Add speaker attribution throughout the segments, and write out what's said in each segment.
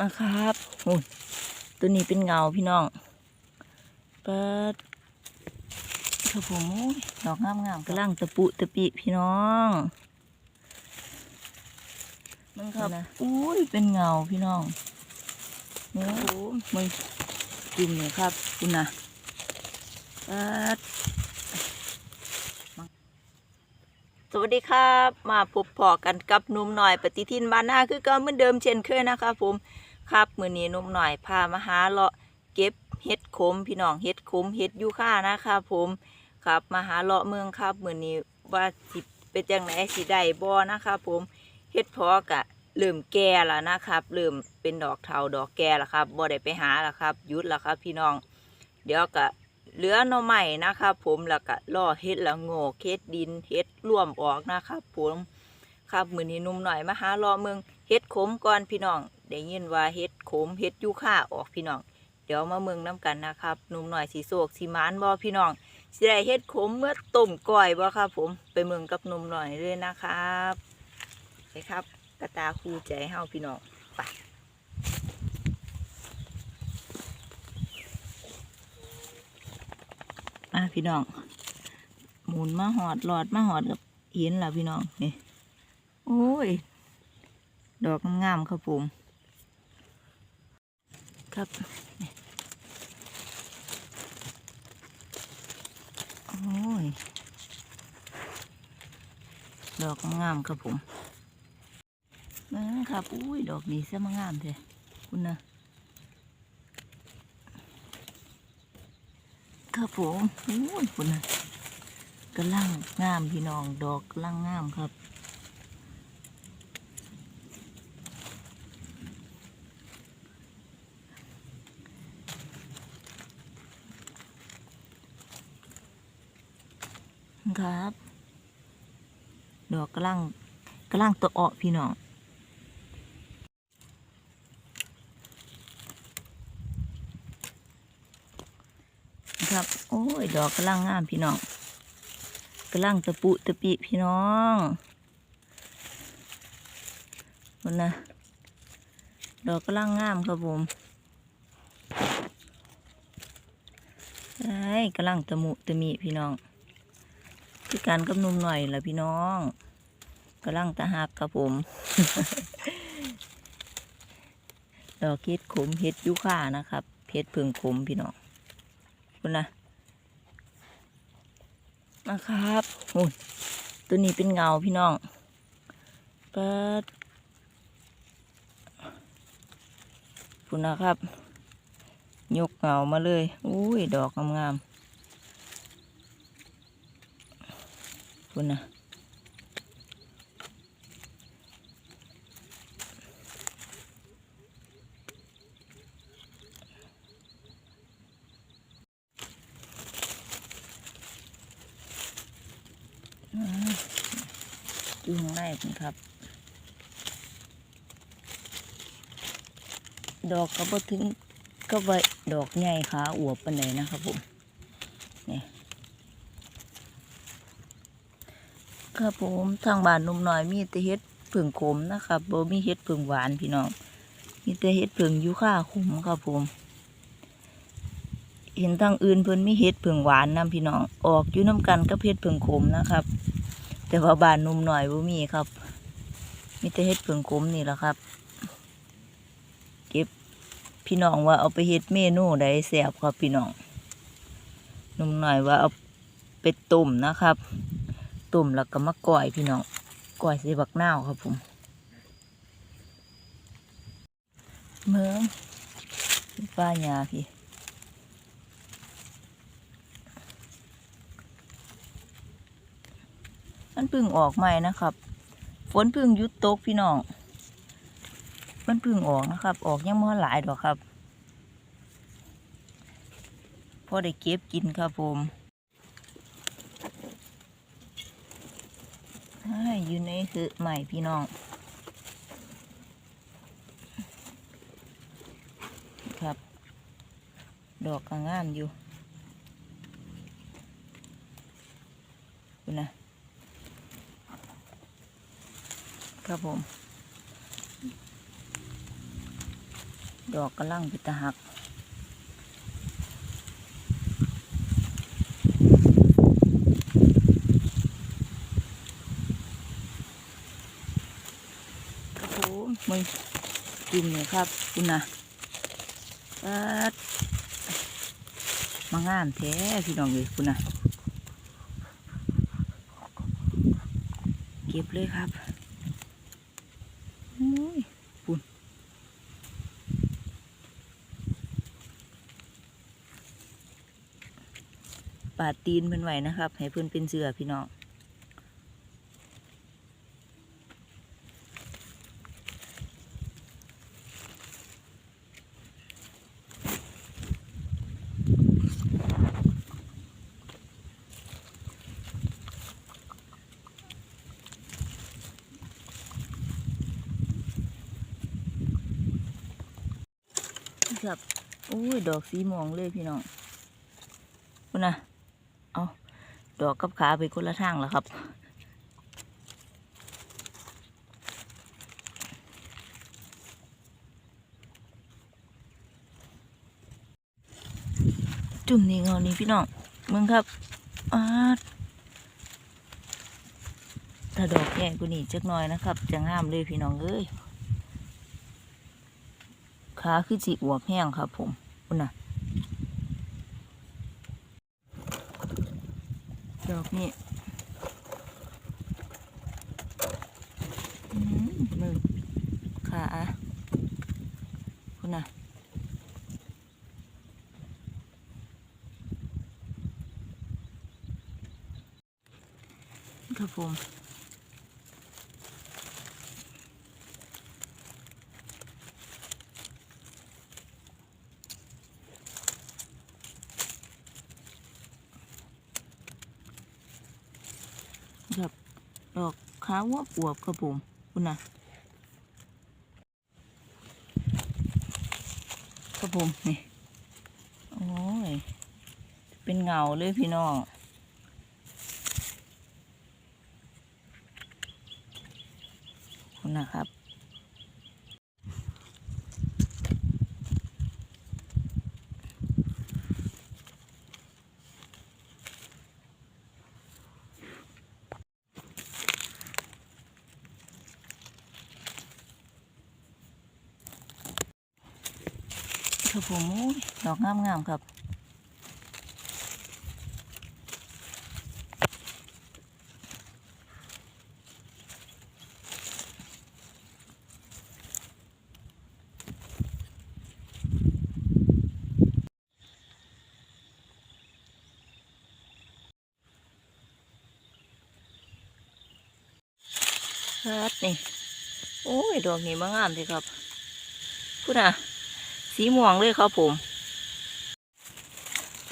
Speaker 1: นะครับโอ้ยตัวนี้เป็นเงาพี่น้องเปิดครับผมโอ้ยดอกงามๆกำลังตะปุตะปิพี่น้องมันครับอุ้ยเป็นเงาพี่น้องโอ้โหมึงจุ่มเลยครับคุณนะเปิด สวัสดีครับมาพบพอกันกับนุ่มหน่อยปฏิทินบ้านหน้าคือเก็เหมือนเดิมเช่นเคยนะครับผมครับมือนี้นุ่มหน่อยพามาหาเลาะเก็บเห็ดขมพี่น้องเห็ดขมเห็ดยูค่านะครับผมครับมาหาเลาะเมืองครับมือนี้ว่าสิเป็นจังไหนสิได้บ่นะครับผมเห็ดพอกะเริ่มแก่แล้วนะครับเริ่มเป็นดอกเทาดอกแก่แล้วครับบ่ได้ไปหาแล้วครับยุดแล้วครับ พี่น้อง เดี๋ยวก็ เหลือหน่อใหม่นะครับผมแล้วก็ล่อเฮ็ดละโง่เฮ็ดดินเฮ็ดร่วมออกนะครับผมครับมือนี้นุ่มหน่อยมาหาล่อเมืองเฮ็ดขมก่อนพี่น้องได้ยินว่าเฮ็ดขมเฮ็ดยูค่าออกพี่น้องเดี๋ยวมาเมืองน้ำกันนะครับนุ่มหน่อยสีโศกสีมานบ่พี่น้องสิได้เฮ็ดขมเมื่อต้มก้อยบ่ครับผมไปเมืองกับนุ่มหน่อยเลยนะครับไปครับกระตาคูใจเฮาพี่น้องไป อะพี่น้อง หมุนมาหอดหลอดมาหอดกับเห็นล้วพี่น้องนี่โอ้ย ดอกงามครับผมครับโอ้ย ดอกงามครับผมนะครับอุ้ย ดอกนี้เสียมางามเถอะคุณนะ ครับผมโอ้ยคุณนะกำลังงามพี่น้องดอกกำลังงามครับครับ ดอกกำลังกำลังตัวออกพี่น้อง ครับ โอ้ย ดอกกำลังงามพี่น้องกำลังตะปุตะปิพี่น้องคนนะดอกกำลังงามครับผมไอ้กำลังตะมุตะมิพี่น้องคือการกำนุ่มหน่อยละพี่น้องกำลังตะหักครับผมดอกเห็ดขมเห็ดยุค่านะครับเห็ดเพิงขมพี่น้องุ่นะนะครับโอ้ยตัวนี้เป็นเงาพี่น้องเปิดคุณนะครับ ยกเงามาเลย อุ้ย ดอกงามๆคุณนะ อยู่ข้างในคุณครับ ดอกก็บ่ถึงก็ใบดอกใหญ่ขาอวบปานใดนะครับผมนี่ครับผมทางบ้านนุ่มหน้อยมีแต่เฮ็ดผึ่งขมนะครับบ่มีเฮ็ดผึ่งหวานพี่น้องมีแต่เฮ็ดผึ่งยูค่าขมครับผม เห็นทางอื่นเพิ่นมีเฮ็ดผึ่งหวานนํพี่น้องออกอยู่น้กันกับเฮ็ดผึ่งขมนะครับ แต่ว่าบานหนุ่มน้อยบ่มีครับมีแต่เฮ็ดผึ่งขมนี่แหละครับเก็บพี่น้องว่าเอาไปเฮ็ดเมนูใดแซ่บครับพี่น้องนุ่มหน่อยว่าเอาไปต้มนะครับต้มแล้วก็มาก่อยพี่น้องก่อยใส่บักนาวครับผมเมืองป้าหยาพี่ มันพึ่งออกใหม่นะครับ ฝนพึ่งยุดตกพี่น้อง มันพึ่งออกนะครับ ออกยังม่หลายดอกครับ พอได้เก็บกินครับผมให้อยู่ในคือใหม่พี่น้อง ครับ ดอกก็งามอยู่คุณนะ ครับผม ดอกกระลังพิตาหักครับผมมึงกินเลยครับคุณนะปัดมางามแท้พี่น้องเลยคุณนะเก็บเลยครับอุ้ยคุณปาดตีนเพิ่นไหวนะครับ ให้เพิ่นเป็นเสือพี่น้องครับโอ้ย ดอกสีม่วงเลยพี่น้องคุณนะ ดอกกับขาไปคนละทางแล้วครับจุ่มนี่เงานี่พี่น้องมึงครับอาถ้าดอกแก่กว่านี้จักหน่อยนะครับจะงามเลยพี่น้องเอ้ยขาคือสีอวบแห้งครับผมคุณน่ะ ดอก นี่มือขาคุณน่ะครับผม ครับดอกขาวอวบอวบครับผมคุณนะครับผมนี่โอ้ยเป็นเงาเลยพี่น้องคุณนะครับ ครับผมโอ้ยดอกงามๆครับครับนี่ โอ้ย ดอกนี้มางามเลยครับพูดนะ สีม่วงเลยครับผม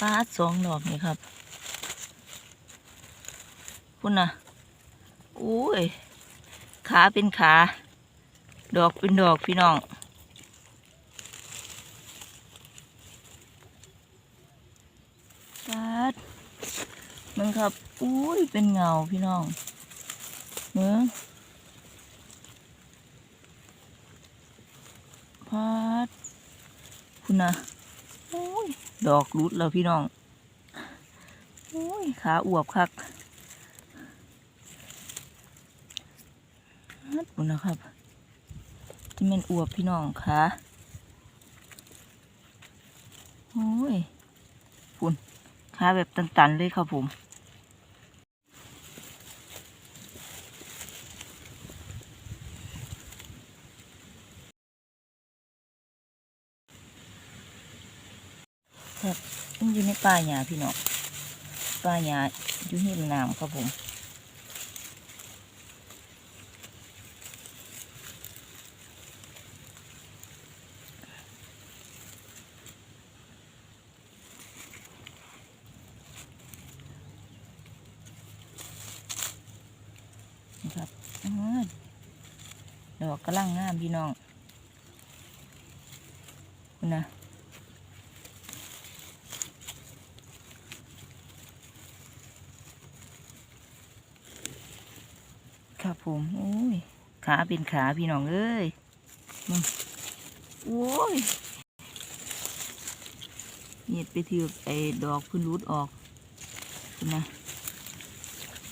Speaker 1: ปาดสองดอกนี่ครับพูดนะโอ้ย ขาเป็นขา ดอกเป็นดอกพี่น้อง ปาดมันครับ อุ้ย เป็นเงาพี่น้องเนื้อ พาด คุณนะโอ้ยดอกรุดแล้วพี่น้องโอ้ยขาอวบคักพาดคุณนะครับที่มันอวบพี่น้องขาโอ้ยคุณขาแบบตันๆเลยครับผม ครับมันอยู่ในป่าหญ้าพี่น้องป่าหญ้าอยู่หิมน้ำครับผมครับอ้าดอกกระลังงามพี่น้องคุณนะ ครับผมโอ้ยขาเป็นขาพี่น้องเอ้ยมึงโอ้ยเห็ดไปถือไอ้ดอกพื้นรูดออกนะ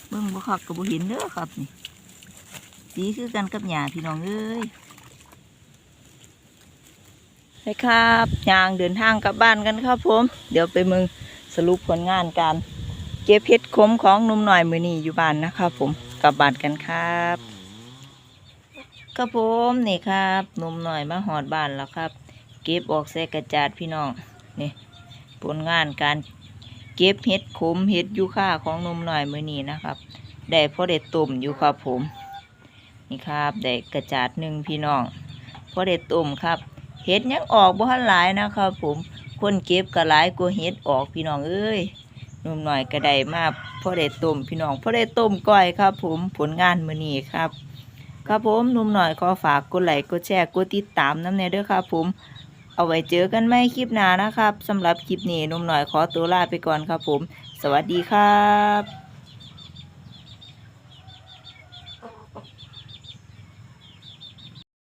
Speaker 1: เบิ่งบ่คักก็บ่เห็นเด้อครับนี่สีคือกันกับหญ้าพี่น้องเอ้ยไปครับยางเดินทางกลับบ้านกันครับผม เดี๋ยวไปมืองสรุปผลงานการเก็บเห็ดขมของนุ่มหน่อยมือนี้อยู่บ้านนะครับผม กลับบ้านกันครับครับผมนี่ครับหนุ่มหน่อยมาหอดบ้านแล้วครับ เก็บออกใส่กระจาดพี่น้องนี่ผลงานการเก็บเห็ดขมเห็ดยูค่าของหนุ่มหน่อยมือนี้นะครับได้พอได้ต้มอยู่ครับผมนี่ครับได้กระจาดหนึ่งพี่น้องพอได้ต้มครับเห็ดยังออกบ่ทันหลายนะครับ ผมคนเก็บก็หลายกว่าเห็ดออกพี่น้องเอ้ย หนุ่มหน่อยก็ได้มาพ่อได้ต้มพี่น้องพ่อได้ต้มก้อยครับ ผมผลงานมือนี้ครับ ครับผมหนุ่มหน่อยขอฝากกดไลค์กดแชร์กดติดตามน้ำเนเด้อครับ ผม เอาไว้เจอกันไหมคลิปหน้านะครับสำหรับคลิปนี้หนุ่มหน่อยขอตัวลาไปก่อนครับ ผม สวัสดีครับ